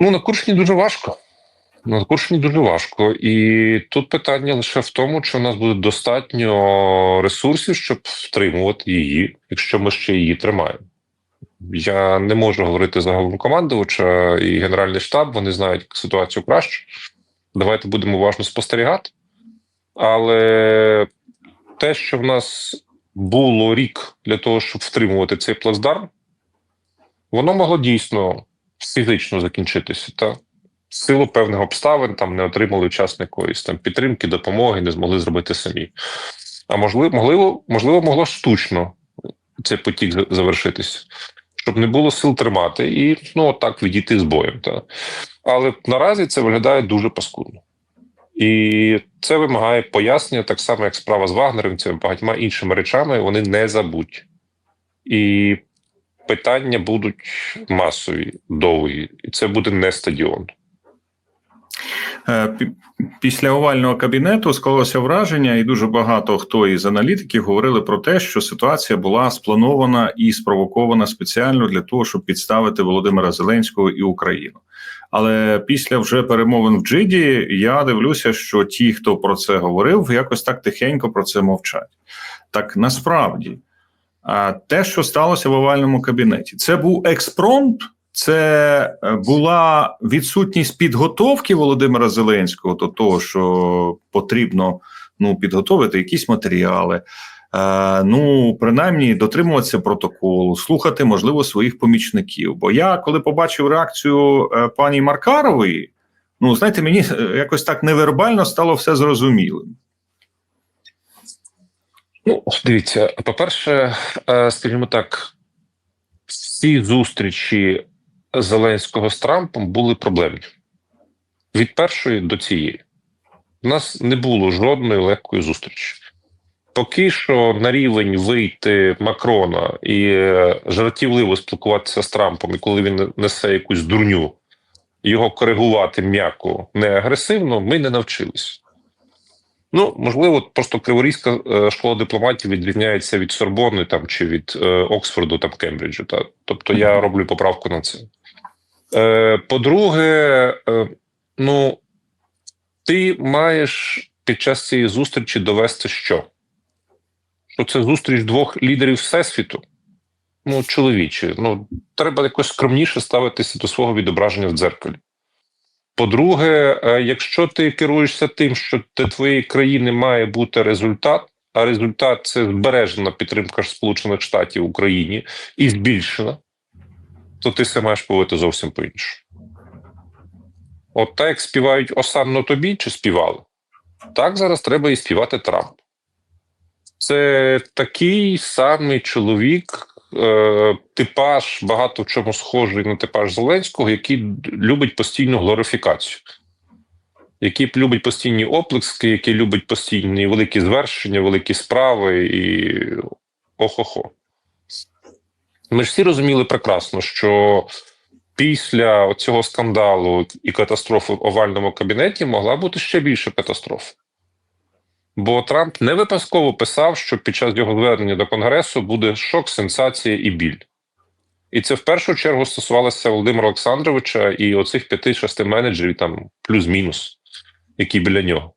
Ну, на Курщині дуже важко. На Курщині дуже важко. І тут питання лише в тому, чи у нас буде достатньо ресурсів, щоб втримувати її, якщо ми ще її тримаємо. Я не можу говорити за головнокомандувача і Генеральний штаб, вони знають ситуацію краще. Давайте будемо уважно спостерігати. Але те, що в нас було рік для того, щоб втримувати цей плацдарм, воно могло дійсно фізично закінчитися. Та? Силу певних обставин там не отримали вчасно якоїсь там підтримки, допомоги, не змогли зробити самі. А можливо, можливо, можливо, могло штучно цей потік за- завершитися, щоб не було сил тримати і ну так відійти з боєм. Та. Але наразі це виглядає дуже паскудно. І це вимагає пояснення, так само, як справа з вагнерівцями, багатьма іншими речами, вони не забудь. І питання будуть масові, довгі, і це буде не стадіон. Е, Після овального кабінету склалося враження, і дуже багато хто із аналітиків говорили про те, що ситуація була спланована і спровокована спеціально для того, щоб підставити Володимира Зеленського і Україну. Але після вже перемовин в Джиді я дивлюся, що ті, хто про це говорив, якось так тихенько про це мовчать. Так насправді, те, що сталося в овальному кабінеті, це був експромт. Це е, була відсутність підготовки Володимира Зеленського до того, що потрібно ну, підготовити якісь матеріали, е, ну принаймні дотримуватися протоколу, слухати, можливо, своїх помічників. Бо я, коли побачив реакцію е, пані Маркарової, ну знаєте, мені е, якось так невербально стало все зрозумілим. Ну, дивіться, по-перше, е, скажімо так, всі зустрічі Зеленського з Трампом були проблемні від першої до цієї. У нас не було жодної легкої зустрічі. Поки що на рівень вийти Макрона і е, жартівливо спілкуватися з Трампом, і коли він несе якусь дурню, його коригувати м'яко, не агресивно, ми не навчились. Ну, можливо, просто Криворізька е, школа дипломатів відрізняється від Сорбони там чи від е, Оксфорду там Кембриджу. Та тобто я роблю поправку на це. Е, по-друге, е, ну ти маєш під час цієї зустрічі довести що? Що це зустріч двох лідерів всесвіту? Ну, чоловічі, ну треба якось скромніше ставитися до свого відображення в дзеркалі. По-друге, е, якщо ти керуєшся тим, що для твоєї країни має бути результат, а результат це збережена підтримка Сполучених Штатів Україні і збільшена, то ти все маєш повити зовсім по-іншому. От так як співають осанно тобі чи співали, так зараз треба і співати Трамп. Це такий самий чоловік, е, типаж багато в чому схожий на типаж Зеленського, який любить постійну глорифікацію, який любить постійні оплески, який любить постійні великі звершення, великі справи і охо-хо. Ми ж всі розуміли прекрасно, що після цього скандалу і катастрофи в овальному кабінеті могла бути ще більша катастрофа. Бо Трамп не випадково писав, що під час його звернення до Конгресу буде шок, сенсація і біль. І це в першу чергу стосувалося Володимира Олександровича і оцих п'яти-шести менеджерів, там плюс-мінус, які біля нього.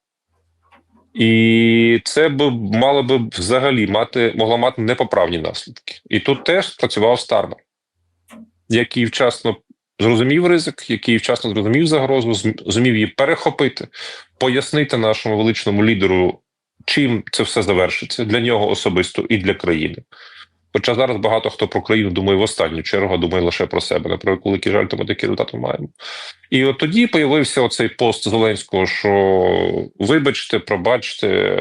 І це б мало би взагалі мати, могло мати непоправні наслідки. І тут теж працював Стармер, який вчасно зрозумів ризик, який вчасно зрозумів загрозу, зумів її перехопити, пояснити нашому величному лідеру, чим це все завершиться для нього особисто і для країни. Хоча зараз багато хто про країну думає в останню чергу, думає лише про себе. На превеликий великий жаль, то ми такі результати маємо. І от тоді появився оцей пост Зеленського, що вибачте, пробачте,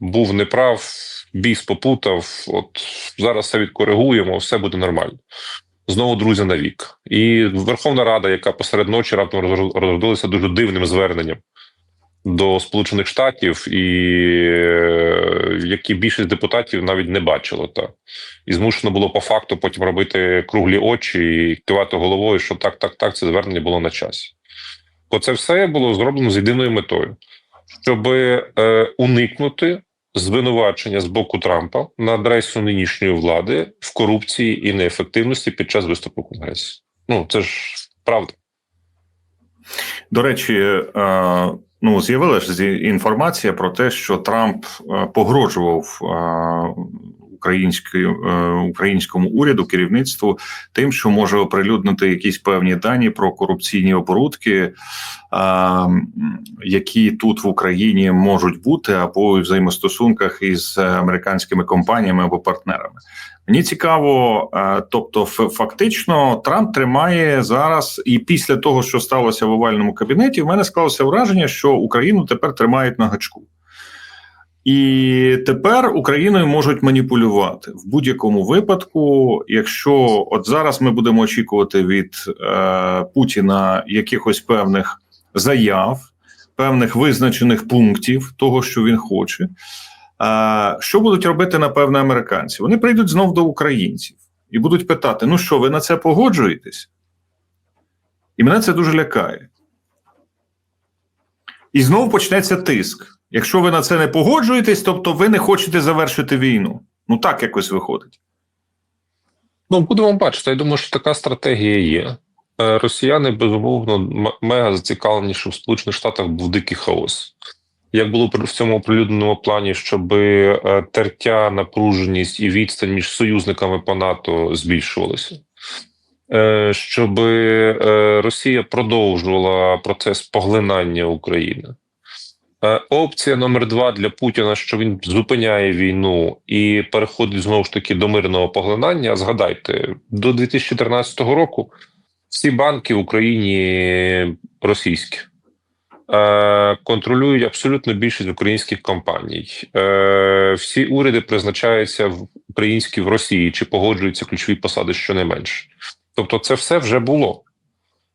був неправ, біс попутав. От зараз все відкоригуємо, все буде нормально. Знову друзі навік. І Верховна Рада, яка посеред ночі раптом роз- розродилася дуже дивним зверненням до Сполучених Штатів, і е, які більшість депутатів навіть не бачило. Та і змушено було по факту потім робити круглі очі і кивати головою, що так, так, так, це звернення було на часі. Бо це все було зроблено з єдиною метою, щоб е, уникнути звинувачення з боку Трампа на адресу нинішньої влади в корупції і неефективності під час виступу в Конгресі. Ну це ж правда. До речі, е, ну з'явилася інформація про те, що Трамп е, погрожував е, е, українському уряду керівництву тим, що може оприлюднити якісь певні дані про корупційні оборудки, які тут в Україні можуть бути, або у взаємостосунках із американськими компаніями або партнерами. Мені цікаво, е, тобто, фактично, Трамп тримає зараз, і після того, що сталося в овальному кабінеті, в мене склалося враження, що Україну тепер тримають на гачку. І тепер Україною можуть маніпулювати в будь-якому випадку. Якщо от зараз ми будемо очікувати від е, Путіна якихось певних заяв, певних визначених пунктів того, що він хоче. А, що будуть робити, напевно, американці? Вони прийдуть знов до українців і будуть питати: ну що, ви на це погоджуєтесь? І мене це дуже лякає. І знову почнеться тиск. Якщо ви на це не погоджуєтесь, тобто ви не хочете завершити війну. Ну так якось виходить. Ну, будемо бачити. Я думаю, що така стратегія є. Е, Росіяни, безумовно, мега зацікавлені, що в Сполучених Штатах був дикий хаос. Як було в цьому оприлюдненому плані, щоб е, тертя, напруженість і відстань між союзниками по НАТО збільшувалися, Е, щоб е, Росія продовжувала процес поглинання України. Опція номер два для Путіна, що він зупиняє війну і переходить знову ж таки до мирного поглинання. Згадайте, до 2014 року всі банки в Україні російські. Е, Контролюють абсолютно більшість українських компаній. Е, Всі уряди призначаються в українські в Росії чи погоджуються ключові посади щонайменше. Тобто, це все вже було.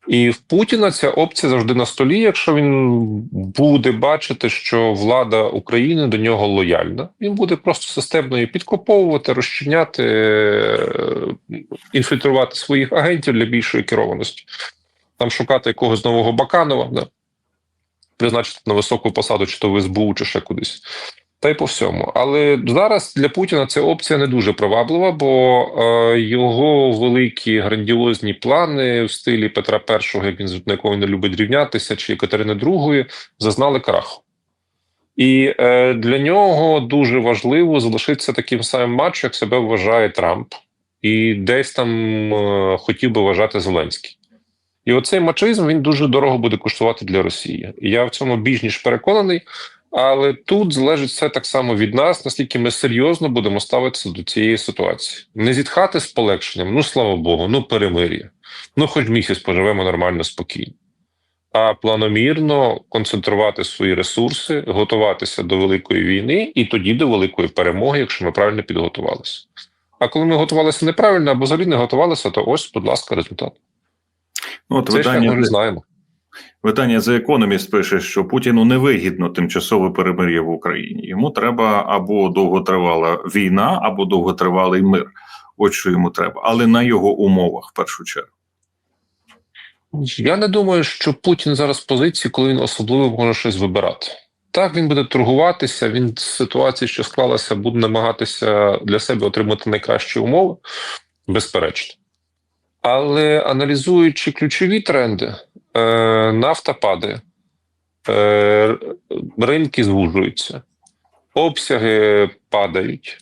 І в Путіна ця опція завжди на столі, якщо він буде бачити, що влада України до нього лояльна, він буде просто системно її підкоповувати, розчиняти, е, інфільтрувати своїх агентів для більшої керованості, там шукати якогось нового Баканова, да? Призначити на високу посаду, чи то в СБУ, чи ще кудись. Та й по всьому. Але зараз для Путіна ця опція не дуже приваблива, бо е, його великі грандіозні плани в стилі Петра І, як він на якого не любить рівнятися, чи Катерини II, зазнали краху. І е, для нього дуже важливо залишитися таким самим матчем, як себе вважає Трамп, і десь там е, хотів би вважати Зеленський. І оцей мачизм він дуже дорого буде коштувати для Росії. І я в цьому більш ніж переконаний. Але тут залежить все так само від нас, наскільки ми серйозно будемо ставитися до цієї ситуації. Не зітхати з полегшенням, ну слава Богу, ну перемир'я. Ну, хоч місяць поживемо нормально, спокійно. А планомірно концентрувати свої ресурси, готуватися до великої війни і тоді до великої перемоги, якщо ми правильно підготувалися. А коли ми готувалися неправильно або взагалі не готувалися, то ось, будь ласка, результат. Ну, От Це ще ми видання, вже знаємо. видання The Economist пише, що Путіну невигідно тимчасове перемир'я в Україні. Йому треба або довготривала війна, або довготривалий мир. От що йому треба, але на його умовах в першу чергу. Я не думаю, що Путін зараз в позиції, коли він особливо може щось вибирати. Так, він буде торгуватися. Він з ситуації, що склалася, буде намагатися для себе отримати найкращі умови, безперечно. Але аналізуючи ключові тренди, е, нафта падає, е, ринки звужуються, обсяги падають.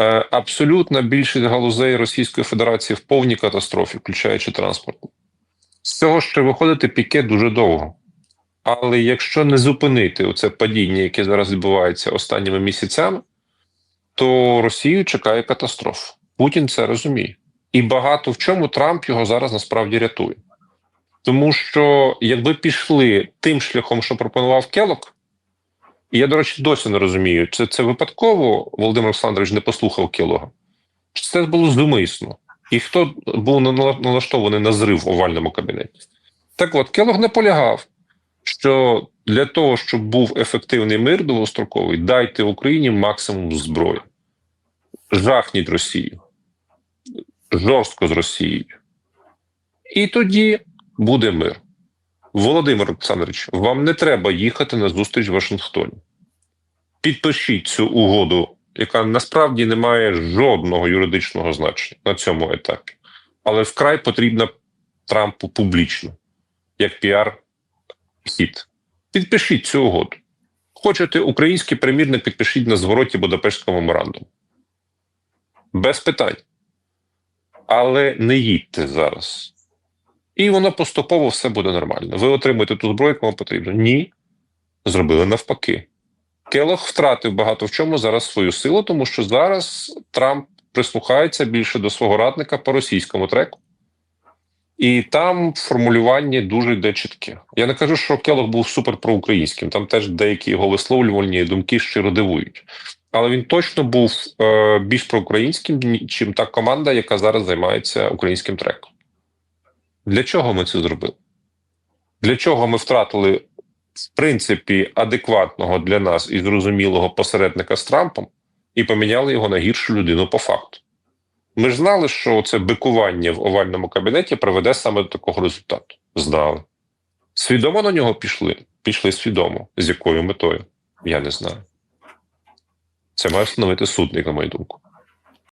Е, абсолютна більшість галузей Російської Федерації в повній катастрофі, включаючи транспорт. З цього ще виходити піке дуже довго. Але якщо не зупинити оце падіння, яке зараз відбувається останніми місяцями, то Росію чекає катастрофа. Путін це розуміє. І багато в чому Трамп його зараз насправді рятує. Тому що якби пішли тим шляхом, що пропонував Келок, і я, до речі, досі не розумію, чи це випадково Володимир Олександрович не послухав Келога, чи це було зумисно? І хто був налаштований на зрив в овальному кабінеті? Так от, Келог не полягав, що для того, щоб був ефективний мир довгостроковий, дайте Україні максимум зброї. Жахніть Росію. Жорстко з Росією. І тоді буде мир. Володимир Олександрович, вам не треба їхати на зустріч в Вашингтоні. Підпишіть цю угоду, яка насправді не має жодного юридичного значення на цьому етапі. Але вкрай потрібна Трампу публічно. як піар-хід. Підпишіть цю угоду. Хочете український примірник, підпишіть на звороті Будапештського меморандуму. Без питань. Але не їдьте зараз. І воно поступово все буде нормально. Ви отримуєте ту зброю, яку вам потрібно. Ні. Зробили навпаки. Келох втратив багато в чому зараз свою силу, тому що зараз Трамп прислухається більше до свого радника по російському треку. І там формулювання дуже йде чітке. Я не кажу, що Келох був супер проукраїнським. Там теж деякі його висловлювальні думки щиро дивують. Але він точно був е, більш проукраїнським, чим та команда, яка зараз займається українським треком. Для чого ми це зробили? Для чого ми втратили, в принципі, адекватного для нас і зрозумілого посередника з Трампом і поміняли його на гіршу людину по факту? Ми ж знали, що це бикування в овальному кабінеті приведе саме до такого результату. Знали. Свідомо на нього пішли? Пішли свідомо. З якою метою? Я не знаю. Це має встановити судник, на мою думку.